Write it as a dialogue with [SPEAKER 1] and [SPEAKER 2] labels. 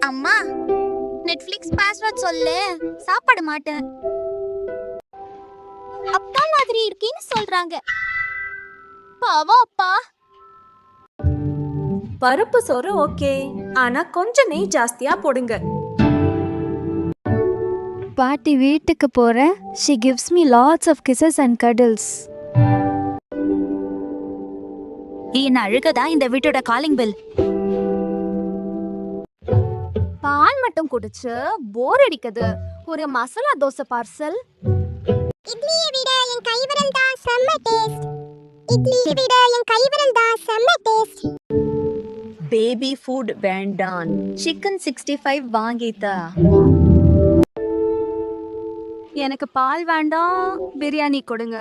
[SPEAKER 1] அம்மா Netflix password சொல்லு. சாப்பிட மாட்டேன் அப்பா மாதிரி இருக்கேன்னு சொல்றாங்க. பாவம் அப்பா.
[SPEAKER 2] பருப்பு சோறு ஓகே. ஆனா கொஞ்சம் நெய் ஜாஸ்தியா போடுங்க.
[SPEAKER 3] பாட்டி வீட்டுக்கு போகிறேன் she gives me lots of kisses and cuddles
[SPEAKER 1] என் அழுகதா இந்த வீட்டோட காலிங் பால்
[SPEAKER 3] மட்டும் குடிச்சு போர் அடிக்குது. ஒரு மசாலா தோசை பார்சல்
[SPEAKER 4] இட்லியை விட என் கைவிரல் தான் செம்ம டேஸ்ட் இட்லியை விட என் கைவிரல் தான் செம்ம டேஸ்ட்
[SPEAKER 2] பேபி ஃபுட் வேண்டாம்
[SPEAKER 3] சிக்கன் சிக்ஸ்டி ஃபைவ் வாங்கித்தா. எனக்கு பால் வேண்டாம் பிரியாணி கொடுங்க.